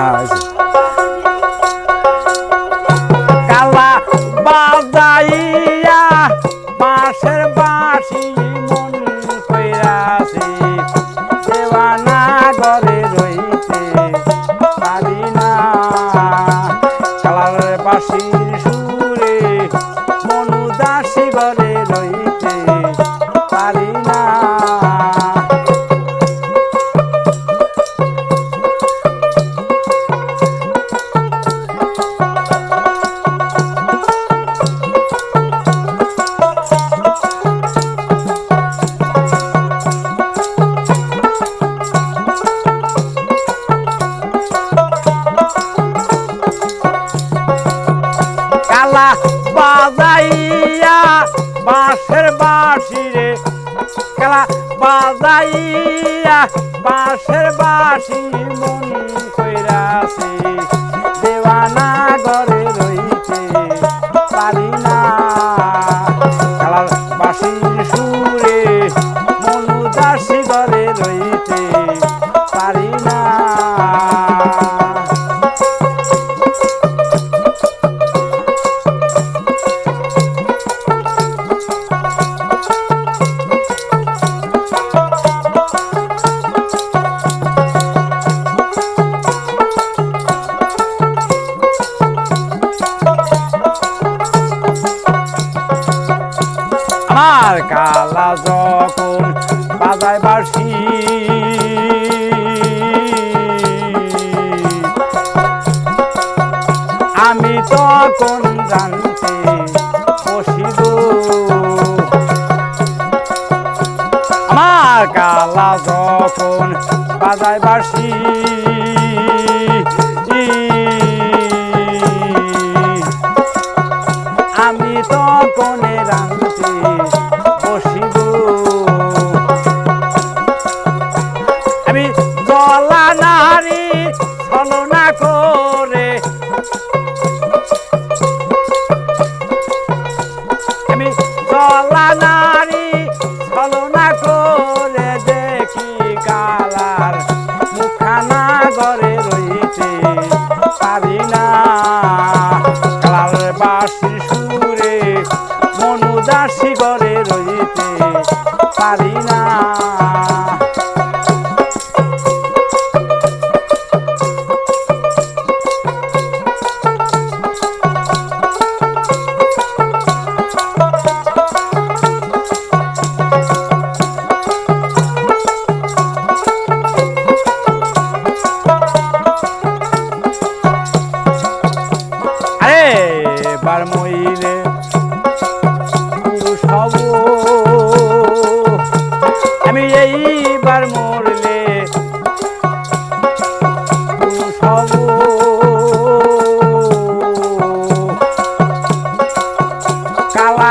houses. বাঁশের বাঁশি রে। কালা বাজাইয়া বাঁশের বাঁশি মনি কইরাছি, দেওয়ানা ঘরে রইছে পারি না। খেলার বাঁশির সুরে মনু দাসি ঘরে রইতে যখন বাজায় বাসি আমি তখন জানতে বসিব। আমার কালা যখন বাজায় বাসি বাসি সুরে মনুদাসী ঘরে রইতে পারি না। আরে এবার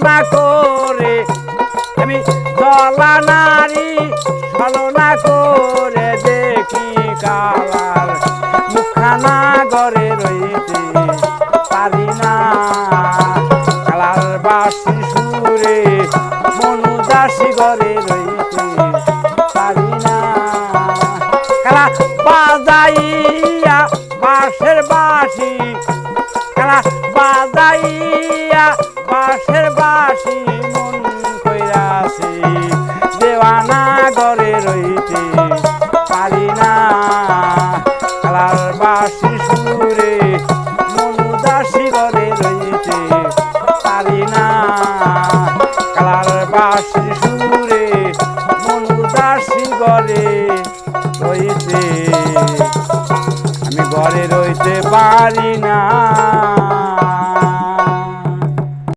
ছলনা করে, আমি জলা নারী, ছলনা করে দেখি কালার। মুখানা ঘরে রইতে পারি না। কালার বাসি সুরে মনুদাসী ঘরে রইতে পারি না। কালা বাজাইয়া বাঁশের বাঁশি কইরাছি দেওয়ানা ঘরে রইতে পারি না। কালার বাঁশি সুরে, মনুদাসী ঘরে রইতে পারি না। কালার বাঁশি সুরে, মনুদাসী ঘরে রইতে। আমি ঘরে রইতে পারি না।